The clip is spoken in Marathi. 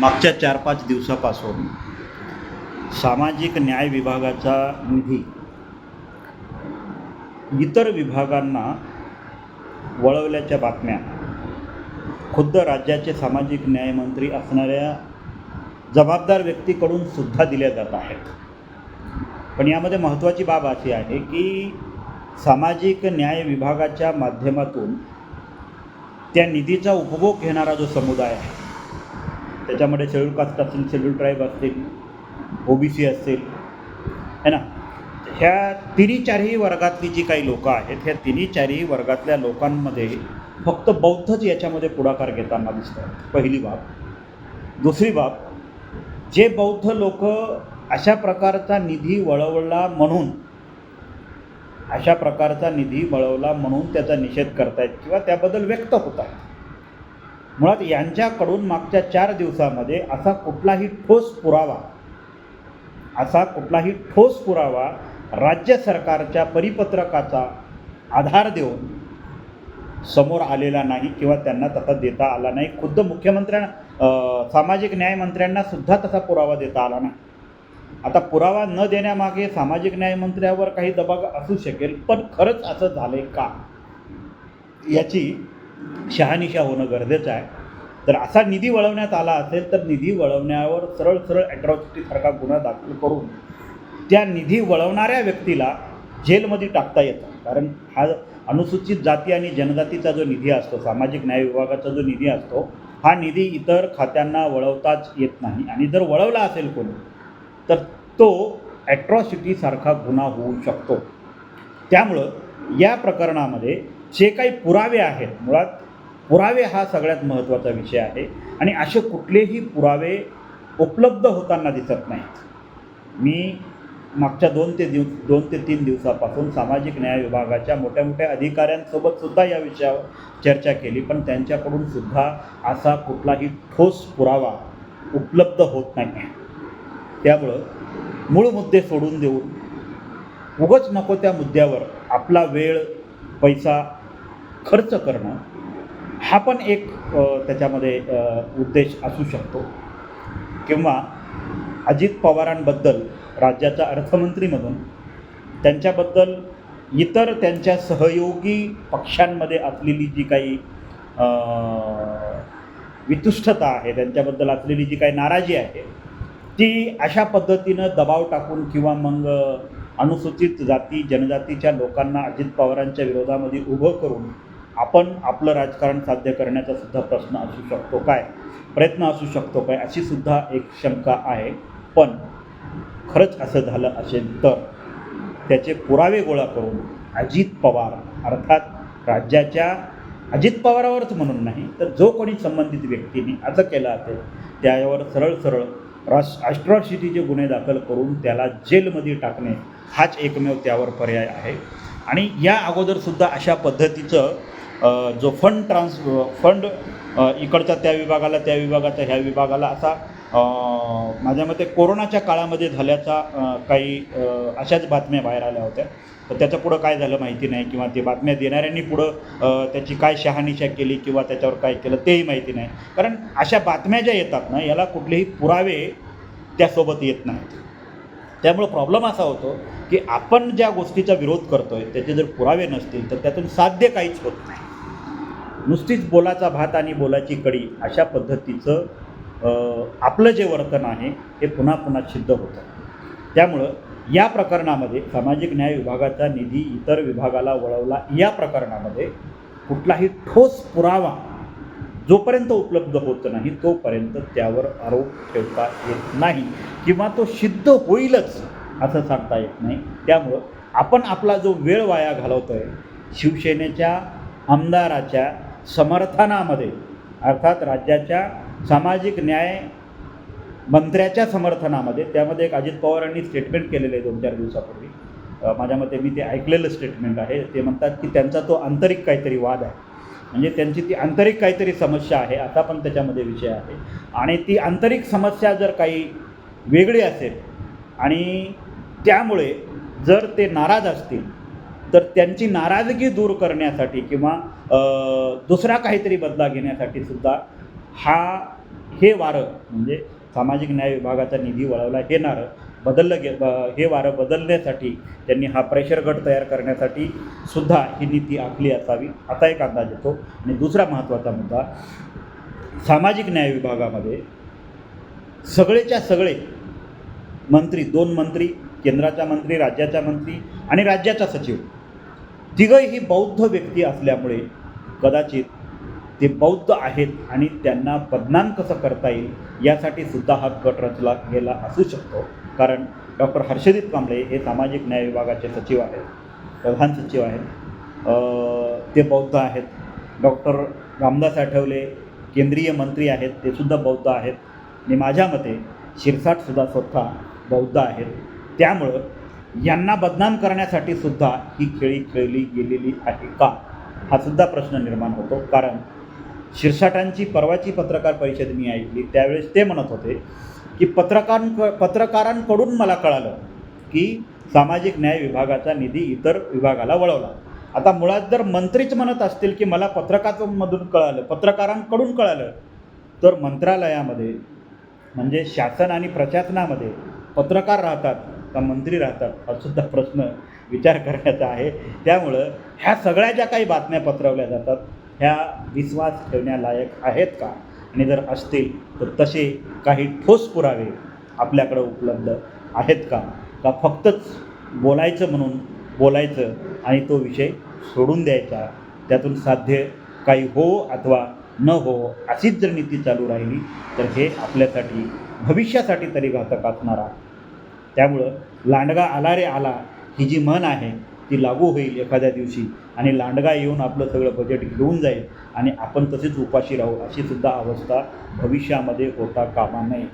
मागच्या चार पाच दिवसापासून सामाजिक न्याय विभागाचा निधी इतर विभागांना वळवल्याच्या बातम्या. खुद्द राज्याचे सामाजिक न्यायमंत्री असणाऱ्या जबाबदार व्यक्तीकडून सुद्धा दिल्या जात आहेत. पण यामध्ये महत्त्वाची बाब अशी आहे की सामाजिक न्याय विभागाच्या माध्यमातून त्या निधीचा उपभोग घेणारा जो समुदाय आहे त्याच्यामध्ये शेड्यूल कास्ट असतील शेड्यूल ट्राईब असतील ओ बी सी असतील है ना? ह्या तिन्ही चारही वर्गातली जी काही लोकं आहेत ह्या तिन्ही चारही वर्गातल्या लोकांमध्ये फक्त बौद्धच याच्यामध्ये पुढाकार घेताना दिसतात पहिली बाब. दुसरी बाब जे बौद्ध लोक अशा प्रकारचा निधी वळवला म्हणून अशा प्रकारचा निधी वळवला म्हणून त्याचा निषेध करतायत किंवा त्याबद्दल व्यक्त होत आहेत मुळात यांच्याकडून मागच्या चार दिवसामध्ये असा कुठलाही ठोस पुरावा असा कुठलाही ठोस पुरावा राज्य सरकारच्या परिपत्रकाचा आधार देऊन समोर आलेला नाही किंवा त्यांना तसा देता आला नाही. खुद्द मुख्यमंत्र्यांना सामाजिक न्यायमंत्र्यांना सुद्धा तसा पुरावा देता आला नाही. आता पुरावा न देण्यामागे सामाजिक न्यायमंत्र्यावर काही दबाव असू शकेल पण खरंच असं झालंय का? याची शहानिशा होणं गरजेचं आहे. तर असा निधी वळवण्यात आला असेल तर निधी वळवण्यावर सरळ सरळ ॲट्रॉसिटीसारखा गुन्हा दाखल करून त्या निधी वळवणाऱ्या व्यक्तीला जेलमध्ये टाकता येतं. कारण हा अनुसूचित जाती आणि जनजातीचा जो निधी असतो सामाजिक न्याय विभागाचा जो निधी असतो हा निधी इतर खात्यांना वळवताच येत नाही. आणि जर वळवला असेल कोणी तर तो ॲट्रॉसिटीसारखा गुन्हा होऊ शकतो. त्यामुळं या प्रकरणामध्ये जे काही पुरावे आहेत मुळात पुरावे हा सगळ्यात महत्त्वाचा विषय आहे. आणि असे कुठलेही पुरावे उपलब्ध होताना दिसत नाहीत. मी मागच्या दोन ते दिव दोन ते तीन दिवसापासून सामाजिक न्याय विभागाच्या मोठ्या मोठ्या अधिकाऱ्यांसोबत सुद्धा या विषयावर चर्चा केली पण त्यांच्याकडून सुद्धा असा कुठलाही ठोस पुरावा उपलब्ध होत नाही आहे त्यामुळं मूळ मुद्दे सोडून देऊन उगच नको त्या मुद्द्यावर आपला वेळ पैसा खर्च करणं हा पण एक त्याच्यामध्ये उद्देश असू शकतो. किंवा अजित पवारांबद्दल राज्याचा अर्थमंत्री म्हणून त्यांच्याबद्दल इतर त्यांच्या सहयोगी पक्षांमध्ये असलेली जी काही वितुष्टता आहे त्यांच्याबद्दल असलेली जी काही नाराजी आहे ती अशा पद्धतीनं दबाव टाकून किंवा मग अनुसूचित जाती जनजातीच्या लोकांना अजित पवारांच्या विरोधामध्ये उभं करून आपण आपलं राजकारण साध्य करण्याचा सुद्धा प्रश्न असू शकतो काय? प्रयत्न असू शकतो काय? अशी सुद्धा एक शंका आहे. पण खरंच असं झालं असेल तर त्याचे पुरावे गोळा करून अजित पवार अर्थात राज्याच्या अजित पवारावरच म्हणून नाही तर जो कोणी संबंधित व्यक्तीने असं केलं असेल त्यावर सरळ सरळ राश ॲस्ट्रॉसिटीचे गुन्हे दाखल करून त्याला जेलमध्ये टाकणे हाच एकमेव त्यावर पर्याय आहे. आणि या अगोदरसुद्धा अशा पद्धतीचं जो फंड ट्रान्स फंड इकडचा त्या विभागाला त्या विभागाचा ह्या विभागाला असा माझ्या मते कोरोनाच्या काळामध्ये झाल्याचा काही अशाच बातम्या बाहेर आल्या होत्या. तर त्याचं पुढं काय झालं माहिती नाही किंवा ते बातम्या देणाऱ्यांनी पुढं त्याची काय शहानिशा केली किंवा त्याच्यावर काय केलं तेही माहिती नाही. कारण अशा बातम्या ज्या येतात ना याला कुठलेही पुरावे त्यासोबत येत नाहीत. त्यामुळं प्रॉब्लेम असा होतो की आपण ज्या गोष्टीचा विरोध करतो आहे त्याचे जर पुरावे नसतील तर त्यातून साध्य काहीच होत नाही. नुसतीच बोलाचा भात आणि बोलाची कडी अशा पद्धतीचं आपलं जे वर्तन आहे हे पुन्हा पुन्हा सिद्ध होतं. त्यामुळं या प्रकरणामध्ये सामाजिक न्याय विभागाचा निधी इतर विभागाला वळवला या प्रकरणामध्ये कुठलाही ठोस पुरावा जोपर्यंत उपलब्ध होत नाही तोपर्यंत त्यावर आरोप ठेवता येत नाही किंवा तो सिद्ध होईलच असं सांगता येत नाही. त्यामुळं आपण आपला जो वेळ वाया घालवतो आहे शिवसेनेच्या आमदाराच्या समर्थनामध्ये अर्थात राज्याच्या सामाजिक न्याय मंत्र्याच्या समर्थनामध्ये त्यामध्ये एक अजित पवारांनी स्टेटमेंट केलेलं आहे दोन चार दिवसापूर्वी माझ्या मते मी ते ऐकलेलं स्टेटमेंट आहे. ते म्हणतात की त्यांचा तो आंतरिक काहीतरी वाद आहे. म्हणजे त्यांची ती आंतरिक काहीतरी समस्या आहे आता पण त्याच्यामध्ये विषय आहे. आणि ती आंतरिक समस्या जर काही वेगळी असेल आणि त्यामुळे जर ते नाराज असतील तर त्यांची नाराजगी दूर करण्यासाठी किंवा दुसरा काहीतरी बदला घेण्यासाठी सुद्धा हा हे वारं म्हणजे सामाजिक न्याय विभागाचा निधी वळवला हे नारं बदललं गे हे वारं बदलण्यासाठी त्यांनी हा प्रेशर गट तयार करण्यासाठी सुद्धा ही नीती आखली असावी. असा एक अंदाज येतो. आणि दुसरा महत्त्वाचा मुद्दा सामाजिक न्याय विभागामध्ये सगळेच्या सगळे मंत्री दोन मंत्री केंद्राचा मंत्री राज्याचा मंत्री आणि राज्याचा सचिव तिघही बौद्ध व्यक्ती असल्यामुळे कदाचित ते बौद्ध आहेत आणि त्यांना बदनाम कसं करता येईल यासाठी सुद्धा हा कट रचला गेला असू शकतो. कारण डॉक्टर हर्षदीप कांबळे हे सामाजिक न्याय विभागाचे सचिव आहेत प्रधान सचिव आहेत. ते बौद्ध आहेत. डॉक्टर रामदास आठवले केंद्रीय मंत्री आहेत ते सुद्धा बौद्ध आहेत. आणि माझ्या मते शिरसाटसुद्धा स्वतः बौद्ध आहेत. त्यामुळं यांना बदनाम करण्यासाठी सुद्धा ही खेळी खेळली गेलेली आहे का? हा सुद्धा प्रश्न निर्माण होतो. कारण शिरसाटांची परवाची पत्रकार परिषद मी ऐकली त्यावेळेस ते म्हणत होते की पत्रकारांक पत्रकारांकडून मला कळालं की सामाजिक न्याय विभागाचा निधी इतर विभागाला वळवला. आता मुळात जर मंत्रीच म्हणत असतील की मला पत्रकारांमधून कळालं पत्रकारांकडून कळालं तर मंत्रालयामध्ये म्हणजे शासन आणि प्रशासनामध्ये पत्रकार राहतात. का मंत्री राहतात हा सुद्धा प्रश्न विचार करण्याचा आहे. त्यामुळं ह्या सगळ्या ज्या काही बातम्या पत्रवल्या जातात ह्या विश्वास ठेवण्यालायक आहेत का? आणि जर असतील तर तसे काही ठोस पुरावे आपल्याकडं उपलब्ध आहेत का? का फक्तच बोलायचं म्हणून बोलायचं आणि तो विषय सोडून द्यायचा? त्यातून साध्य काही हो अथवा न हो अशीच जर नीती चालू राहिली तर हे आपल्यासाठी भविष्यासाठी तरी घातक असणार आहे. त्यामुळं लांडगा आला रे आला ही जी म्हण आहे ती लागू होईल एखाद्या दिवशी. आणि लांडगा येऊन आपलं सगळं बजेट घेऊन जाईल. आणि आपण तसेच उपाशी राहू अशी सुद्धा अवस्था भविष्यामध्ये होता कामा नये.